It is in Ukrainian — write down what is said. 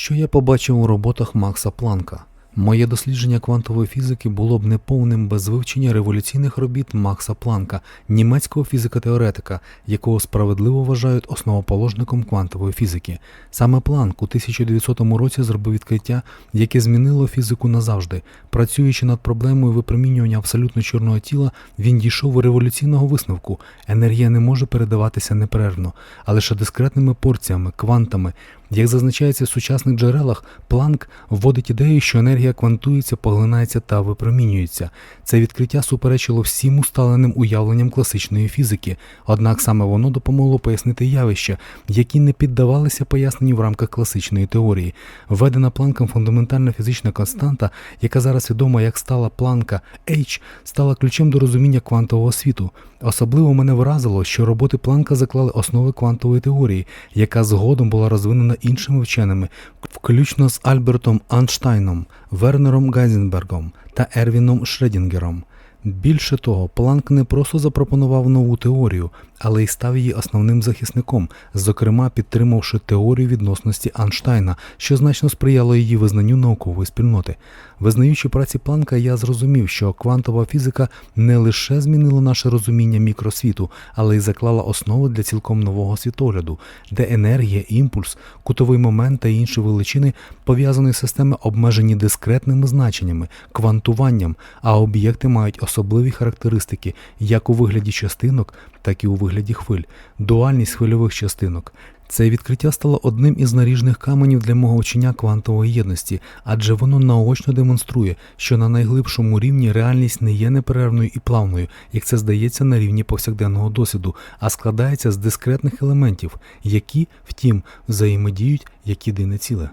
Що я побачив у роботах Макса Планка? Моє дослідження квантової фізики було б неповним без вивчення революційних робіт Макса Планка, німецького фізика-теоретика, якого справедливо вважають основоположником квантової фізики. Саме Планк у 1900 році зробив відкриття, яке змінило фізику назавжди. Працюючи над проблемою випромінювання абсолютно чорного тіла, він дійшов революційного висновку: енергія не може передаватися неперервно, а лише дискретними порціями, квантами. Як зазначається в сучасних джерелах, Планк вводить ідею, що енергія квантується, поглинається та випромінюється. Це відкриття суперечило всім усталеним уявленням класичної фізики, однак саме воно допомогло пояснити явища, які не піддавалися поясненню в рамках класичної теорії. Введена планком фундаментальна фізична константа, яка зараз відома як стала планка H, стала ключем до розуміння квантового світу. Особливо мене вразило, що роботи Планка заклали основи квантової теорії, яка згодом була розвинена іншими вченими, включно з Альбертом Анштайном, Вернером Гайзенбергом та Ервіном Шредінгером. Більше того, Планк не просто запропонував нову теорію, але й став її основним захисником, зокрема підтримавши теорію відносності Анштайна, що значно сприяло її визнанню наукової спільноти. Визнаючи праці Планка, я зрозумів, що квантова фізика не лише змінила наше розуміння мікросвіту, але й заклала основи для цілком нового світогляду, де енергія, імпульс, кутовий момент та інші величини пов'язані з системи обмежені дискретними значеннями, квантуванням, а об'єкти мають особливі характеристики як у вигляді частинок, так і у вигляді хвиль, дуальність хвильових частинок. Це відкриття стало одним із наріжних каменів для мого вчення квантової єдності, адже воно наочно демонструє, що на найглибшому рівні реальність не є неперервною і плавною, як це здається на рівні повсякденного досвіду, а складається з дискретних елементів, які, втім, взаємодіють як єдине ціле.